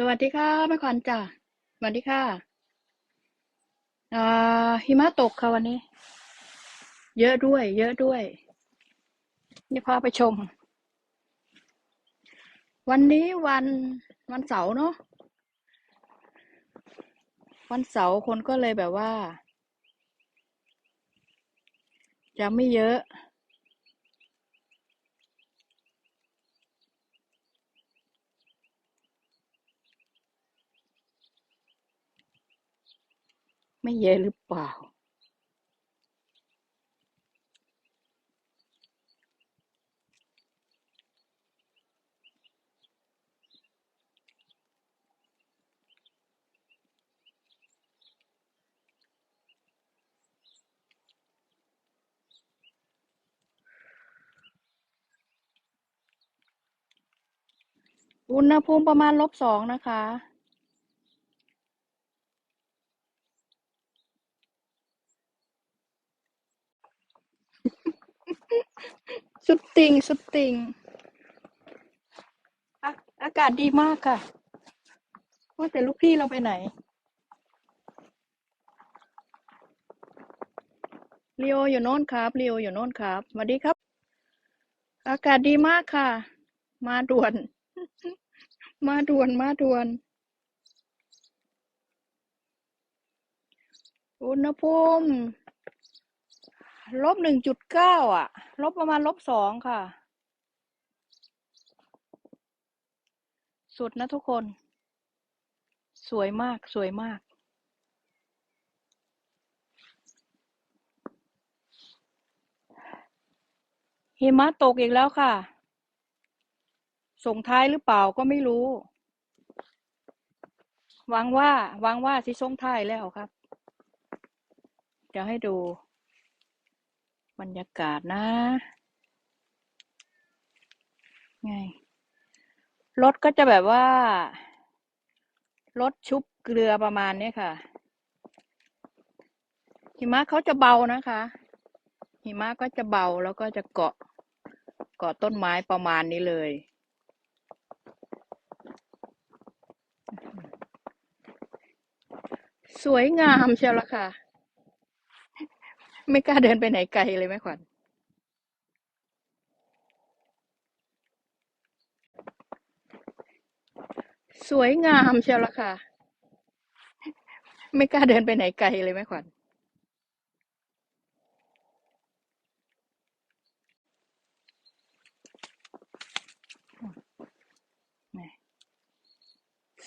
สวัสดีค่ะแม่ขวัญจ้ะสวัสดีค่ะอ่าหิมะตกค่ะวันนี้ เยอะด้วย เยอะด้วย นี่พาไปชม วันนี้วันวันเสาร์เนาะวันเสาร์คนก็เลยแบบว่า จะไม่เยอะ ไม่เยอะหรือเปล่า อุณหภูมิประมาณลบสองนะคะ สุดติงสุดติงอาอากาศดีมากค่ะ ว่าแต่ลูกพี่เราไปไหนเรียวอยู่โน่นครับเรียวอยู่โน่นครับสวัสดีครับ อากาศดีมากค่ะ มาด่วน มาด่วนมาด่วนอุณหภูมิ ลบหนึ่งจุดเก้าอะ ลบประมาณลบสองค่ะ สุดนะทุกคน สวยมากสวยมากหิมะตกอีกแล้วค่ะ ส่งท้ายหรือเปล่าก็ไม่รู้ หวังว่าหวังว่าสิส่งท้ายแล้วครับ เดี๋ยวให้ดู บรรยากาศนะ ไง รถก็จะแบบว่า รถชุบเกลือประมาณนี้ค่ะ หิมะเขาจะเบานะคะ หิมะก็จะเบาแล้วก็จะเกาะ เกาะต้นไม้ประมาณนี้เลยสวยงามเชียวละค่ะ ไม่กล้าเดินไปไหนไกลเลยแม่ขวัญสวยงามเชียวละค่ะ ไม่กล้าเดินไปไหนไกลเลยแม่ขวัญ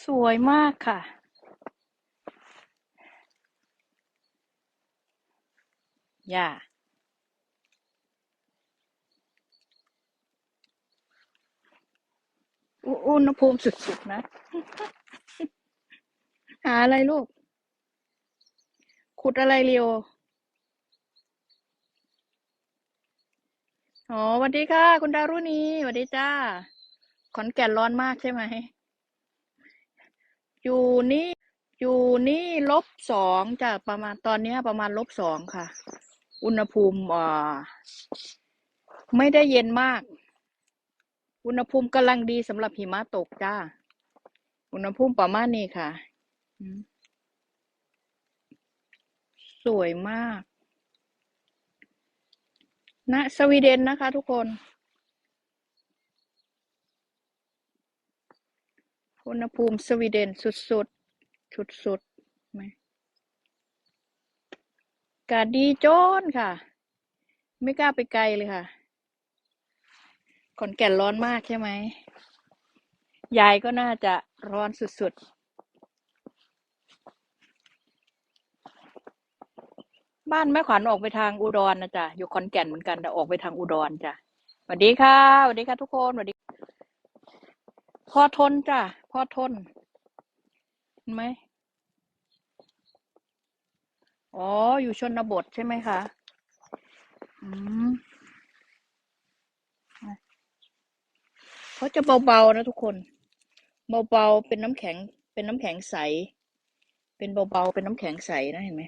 สวยมากค่ะ ย่าอุอุณหภูมิสุดๆนะ หาอะไรลูก ขุดอะไรเรียวอ๋อสวัสดีค่ะ คุณดารุณีสวัสดีจ้า ขอนแก่นร้อนมากใช่ไหม อยู่นี่ อยู่นี่ลบสองจากประมาณตอนนี้ประมาณลบสองค่ะ อุณหภูมิไม่ได้เย็นมาก อุณหภูมิกำลังดีสำหรับหิมะตกจ้า อุณหภูมิประมาณนี้ค่ะ สวยมากณสวีเดนนะคะทุกคน อุณหภูมิสวีเดนสุดๆสุดๆไหมอา กาศดีโจนค่ะ ไม่กล้าไปไกลเลยค่ะ ขอนแก่นร้อนมากใช่ไหม ยายก็น่าจะร้อนสุดๆ บ้านแม่ขวัญออกไปทางอุดรนะจ๊ะ อยู่ขอนแก่นเหมือนกันแต่ออกไปทางอุดรจ้ะสวัสดีค่ะสวัสดีค่ะทุกคนสวัสดี พอทนจ้ะ พอทนเห็นไหม อ๋อ อยู่ชนบทใช่ไหมคะ อืมเขาจะเบาๆนะทุกคน เบาๆ เป็นน้ำแข็ง เป็นน้ำแข็งใส เป็นเบาๆ เป็นน้ำแข็งใสนะเห็นไหม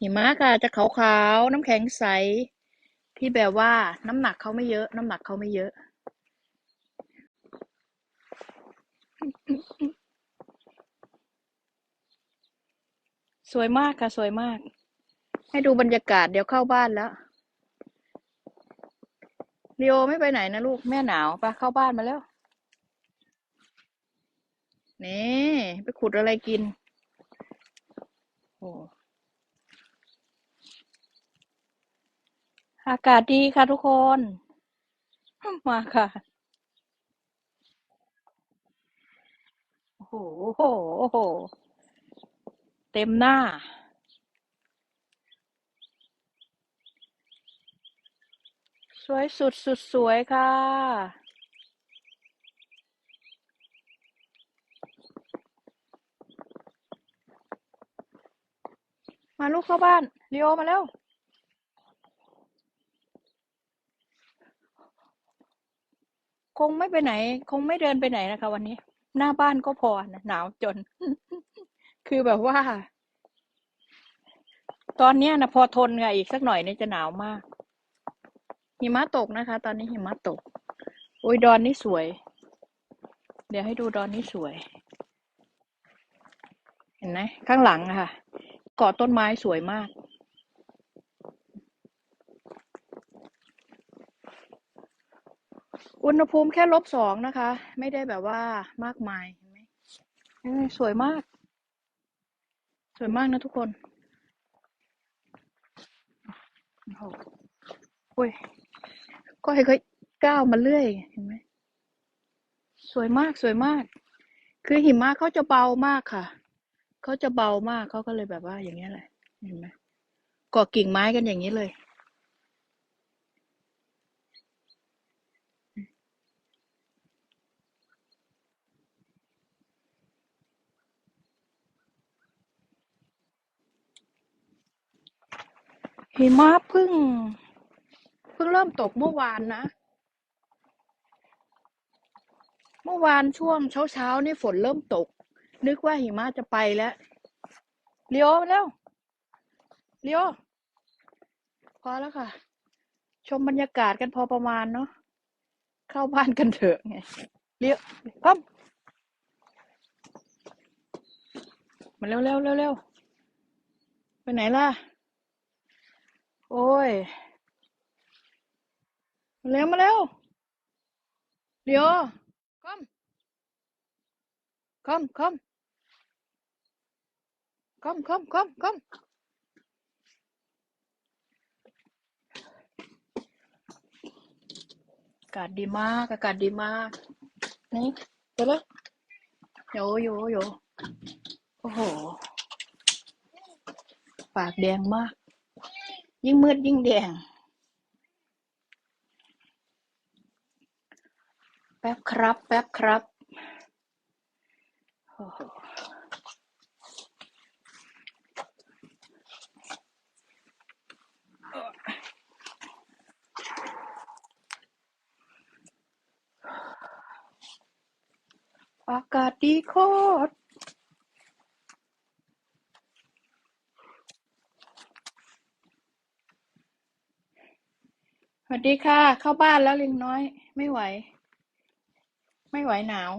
หิมะค่ะจะขาวๆ น้ำแข็งใส ที่แบบว่าน้ำหนักเขาไม่เยอะ น้ำหนักเขาไม่เยอะ สวยมากค่ะ สวยมาก ให้ดูบรรยากาศเดี๋ยวเข้าบ้านแล้วลีโอไม่ไปไหนนะลูกแม่หนาวไปะเข้าบ้านมาแล้ว นี่ไปขุดอะไรกิน โอ้อากาศดีค่ะทุกคน มาค่ะ โอ้โหโอ้โหโอ้โห เต็มหน้า สวยสุดสุดสวยค่ะ มาลูกเข้าบ้านเลีโอมาแล้วคงไม่ไปไหน คงไม่เดินไปไหนนะคะ วันนี้ หน้าบ้านก็พอนะหนาวจน คือแบบว่า ตอนนี้นะพอทนค่ะอีกสักหน่อยเนี่ยจะหนาวมาก หิมะตกนะคะ ตอนนี้หิมะตก โอ้ยดอนนี่สวย เดี๋ยวให้ดูดอนนี่สวย เห็นไหมข้างหลังค่ะเกาะต้นไม้สวยมากอุณหภูมิแค่ลบสองนะคะ ไม่ได้แบบว่ามากมายเห็นไหมสวยมาก สวยมากนะทุกคนโอ้โหโอ้ยก็ให้ค่อยก้าวมาเรื่อย เห็นไหม สวยมากสวยมาก คือหิมะเขาจะเบามากค่ะ เขาจะเบามากเขาก็เลยแบบว่าอย่างเงี้ยแหละ เห็นไหมก่อกิ่งไม้กันอย่างนี้เลย หิมะเพิ่ง เพิ่งเริ่มตกเมื่อวานนะ เมื่อวานช่วงเช้าเช้าๆนี่ฝนเริ่มตก นึกว่าหิมะจะไปแล้วเลี้ยวแล้วเลี้ยวพอแล้วค่ะ ชมบรรยากาศกันพอประมาณเนาะเข้าบ้านกันเถอะไงเลี้ยวพัมมาเร็วเร็วเร็วเร็วไปไหนล่ะ โอ้ย มาเร็วมาเร็ว เดี๋ยวคอมคอมคอมคอมคอมคอมคอมอากาศดีมาก อากาศดีมาก นี่เดี๋ยวโยโยโยโอ้โห ปากแดงมาก ยิ่งมืดยิ่งแดง แป๊บครับ แป๊บครับโอ้โหอากาศดีโคตร วัสดีค่ะ เข้าบ้านแล้วลิงน้อย ไม่ไหว ไม่ไหวหนาว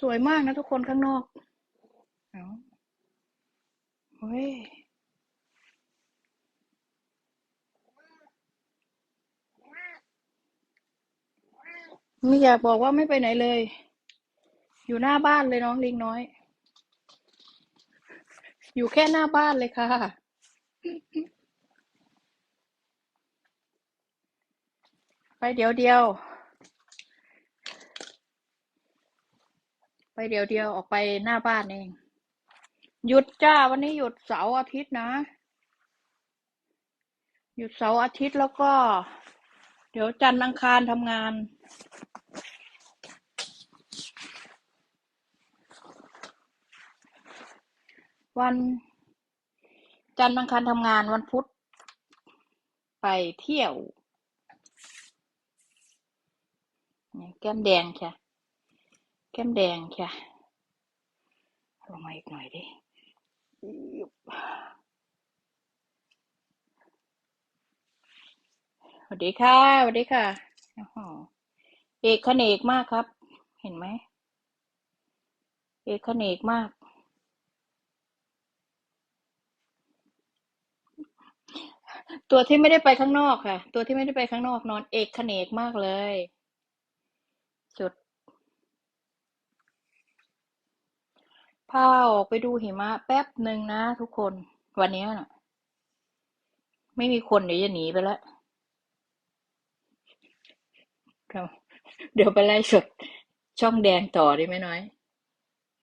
สวยมากนะทุกคนข้างนอกเอาเฮ้ยไม่อยากบอกว่าไม่ไปไหนเลย อยู่หน้าบ้านเลยน้องลิงน้อย อยู่แค่หน้าบ้านเลยค่ะ ไปเดี๋ยวเดียว ไปเดี๋ยวเดียวออกไปหน้าบ้านเอง หยุดจ้าวันนี้หยุดเสาร์อาทิตย์นะ หยุดเสาร์อาทิตย์แล้วก็ เดี๋ยวจันทร์อังคารทำงาน วันจันทร์บังคันทำงานวันพุธไปเที่ยวแก้มแดงค่ะ แก้มแดงค่ะ ลงมาอีกหน่อยดิสวัสดีค่ะสวัสดีค่ะเอกขนเอกมากครับ เห็นไหม เอกขนเอกมาก ตัวที่ไม่ได้ไปข้างนอกค่ะ ตัวที่ไม่ได้ไปข้างนอกนอนเอกเขนกมากเลยสุด พาออกไปดูหิมะแป๊บหนึ่งนะทุกคน วันนี้น่ะ ไม่มีคนเดี๋ยวจะหนีไปแล้วครับเดี๋ยวไปไล่สดช่องแดงต่อดีไหมน้อย